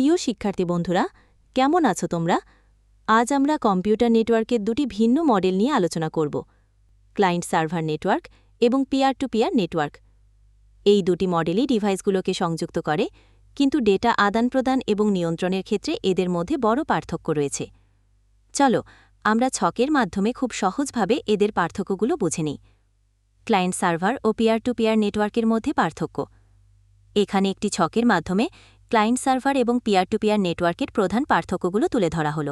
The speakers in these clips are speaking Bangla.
প্রিয় শিক্ষার্থী বন্ধুরা, কেমন আছো তোমরা? আজ আমরা কম্পিউটার নেটওয়ার্কের দুটি ভিন্ন মডেল নিয়ে আলোচনা করব, ক্লায়েন্ট সার্ভার নেটওয়ার্ক এবং পিয়ার টু পিয়ার নেটওয়ার্ক। এই দুটি মডেলই ডিভাইসগুলোকে সংযুক্ত করে, কিন্তু ডেটা আদান প্রদান এবং নিয়ন্ত্রণের ক্ষেত্রে এদের মধ্যে বড় পার্থক্য রয়েছে। চলো, আমরা ছকের মাধ্যমে খুব সহজভাবে এদের পার্থক্যগুলো বুঝে নিই। ক্লায়েন্ট সার্ভার ও পিয়ার টু পিয়ার নেটওয়ার্কের মধ্যে পার্থক্য। এখানে একটি ছকের মাধ্যমে ক্লায়েন্ট সার্ভার এবং পিয়ার টু পিয়ার নেটওয়ার্কের প্রধান পার্থক্যগুলো তুলে ধরা হল।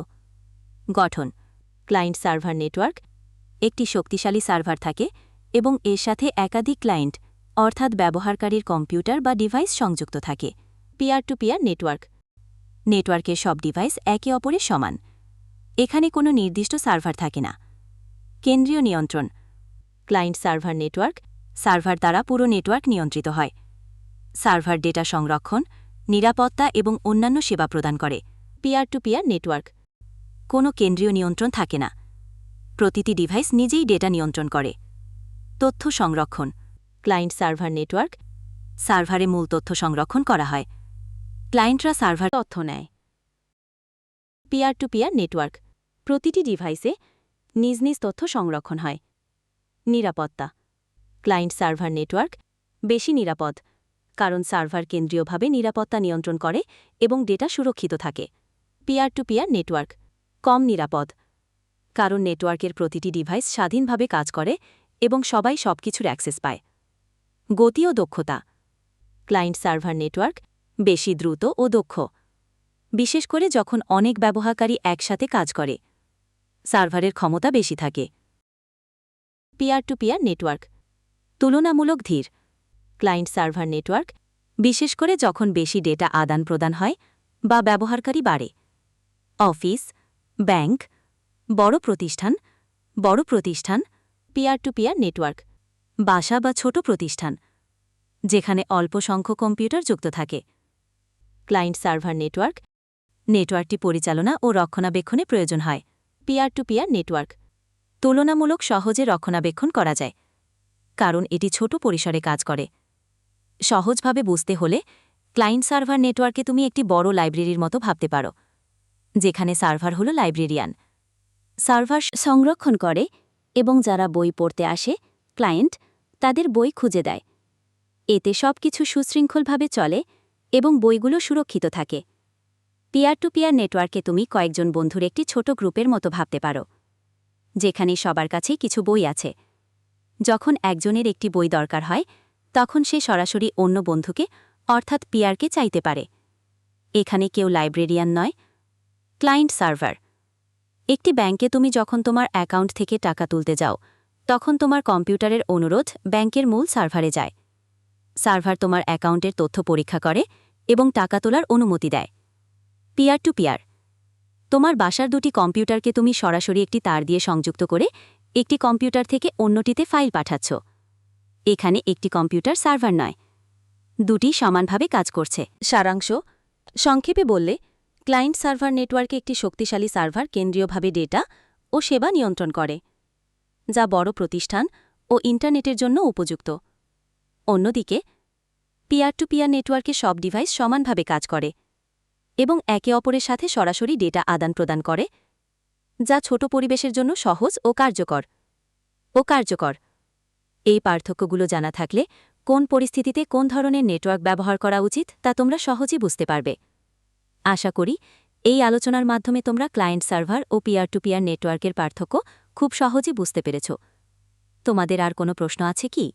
গঠন, ক্লায়েন্ট সার্ভার নেটওয়ার্ক, একটি শক্তিশালী সার্ভার থাকে এবং এর সাথে একাধিক ক্লায়েন্ট, অর্থাৎ ব্যবহারকারীর কম্পিউটার বা ডিভাইস সংযুক্ত থাকে। পিয়ার টু পিয়ার নেটওয়ার্ক, নেটওয়ার্কের সব ডিভাইস একে অপরের সমান। এখানে কোনো নির্দিষ্ট সার্ভার থাকে না। কেন্দ্রীয় নিয়ন্ত্রণ, ক্লায়েন্ট সার্ভার নেটওয়ার্ক, সার্ভার দ্বারা পুরো নেটওয়ার্ক নিয়ন্ত্রিত হয়। সার্ভার ডেটা সংরক্ষণ নিরাপত্তা এবং অন্যান্য সেবা প্রদান করে, পিয়ার টু পিয়ার নেটওয়ার্ক। কোনো কেন্দ্রীয় নিয়ন্ত্রণ থাকে না। প্রতিটি ডিভাইস নিজেই ডেটা নিয়ন্ত্রণ করে। তথ্য সংরক্ষণ। Client server network. সার্ভারে মূল তথ্য সংরক্ষণ করা হয়। ক্লায়েন্টরা সার্ভার তথ্য নেয়। Peer to peer network. প্রতিটি ডিভাইসে নিজ নিজ তথ্য সংরক্ষণ হয়। নিরাপত্তা। Client server network. বেশি নিরাপদ। কারণ সার্ভার কেন্দ্রীয়ভাবে নিরাপত্তা নিয়ন্ত্রণ করে এবং ডেটা সুরক্ষিত থাকে। Peer to peer network. কম নিরাপদ। কারণ নেটওয়ার্কের প্রতিটি ডিভাইস স্বাধীনভাবে কাজ করে এবং সবাই সবকিছুর অ্যাক্সেস পায়। গতি ও দক্ষতা। ক্লায়েন্ট সার্ভার নেটওয়ার্ক বেশি দ্রুত ও দক্ষ। বিশেষ করে যখন অনেক ব্যবহারকারী একসাথে কাজ করে। সার্ভারের ক্ষমতা বেশি থাকে। Peer to peer network. তুলনামূলক ধীর। ক্লায়েন্ট সার্ভার নেটওয়ার্ক, বিশেষ করে যখন বেশি ডেটা আদান প্রদান হয় বা ব্যবহারকারী বাড়ে। অফিস, ব্যাংক, বড় প্রতিষ্ঠান বড় প্রতিষ্ঠান পিয়ার টু পিয়ার নেটওয়ার্ক, বাসা বা ছোট প্রতিষ্ঠান, যেখানে অল্প সংখ্যক কম্পিউটার যুক্ত থাকে। ক্লায়েন্ট সার্ভার নেটওয়ার্ক, নেটওয়ার্কটি পরিচালনা ও রক্ষণাবেক্ষণে প্রয়োজন হয় পিয়ার টু পিয়ার নেটওয়ার্ক। তুলনামূলক সহজে রক্ষণাবেক্ষণ করা যায়, কারণ এটি ছোট পরিসরে কাজ করে। সহজভাবে বুঝতে হলে ক্লায়েন্ট সার্ভার নেটওয়ার্কে তুমি একটি বড় লাইব্রেরির মতো ভাবতে পারো, যেখানে সার্ভার হল লাইব্রেরিয়ান। সার্ভার সংরক্ষণ করে এবং যারা বই পড়তে আসে, ক্লায়েন্ট, তাদের বই খুঁজে দেয়। এতে সব কিছু সুশৃঙ্খলভাবে চলে এবং বইগুলো সুরক্ষিত থাকে। পিয়ার টু পিয়ার নেটওয়ার্কে তুমি কয়েকজন বন্ধুর একটি ছোট গ্রুপের মতো ভাবতে পারো, যেখানে সবার কাছেই কিছু বই আছে। যখন একজনের একটি বই দরকার হয় তখন সে সরাসরি অন্য বন্ধুকে, অর্থাৎ পিয়ারকে চাইতে পারে। এখানে কেউ লাইব্রেরিয়ান নয়, ক্লায়েন্ট সার্ভার। একটি ব্যাংকে তুমি যখন তোমার অ্যাকাউন্ট থেকে টাকা তুলতে যাও, তখন তোমার কম্পিউটারের অনুরোধ ব্যাংকের মূল সার্ভারে যায়। সার্ভার তোমার অ্যাকাউন্টের তথ্য পরীক্ষা করে এবং টাকা তোলার অনুমতি দেয়। Peer to peer. তোমার বাসার দুটি কম্পিউটারকে তুমি সরাসরি একটি তার দিয়ে সংযুক্ত করে একটি কম্পিউটার থেকে অন্যটিতে ফাইল পাঠাচ্ছ। এখানে একটি কম্পিউটার সার্ভার নয়। দুটি সমানভাবে কাজ করছে। সারাংশ, সংক্ষেপে বললে, ক্লায়েন্ট সার্ভার নেটওয়ার্কে একটি শক্তিশালী সার্ভার কেন্দ্রীয়ভাবে ডেটা ও সেবা নিয়ন্ত্রণ করে, যা বড় প্রতিষ্ঠান ও ইন্টারনেটের জন্য উপযুক্ত। অন্যদিকে পিয়ার টু পিয়ার নেটওয়ার্কে সব ডিভাইস সমানভাবে কাজ করে এবং একে অপরের সাথে সরাসরি ডেটা আদান প্রদান করে, যা ছোট পরিবেশের জন্য সহজ ও কার্যকর ও কার্যকর। এই পার্থক্যগুলো জানা থাকলে কোন পরিস্থিতিতে কোন ধরনের নেটওয়ার্ক ব্যবহার করা উচিত তা তোমরা সহজে বুঝতে পারবে। আশা করি এই আলোচনার মাধ্যমে তোমরা ক্লায়েন্ট সার্ভার ও পিয়ার টু পিয়ার নেটওয়ার্কের পার্থক্য খুব সহজে বুঝতে পেরেছ। তোমাদের আর কোনো প্রশ্ন আছে কি?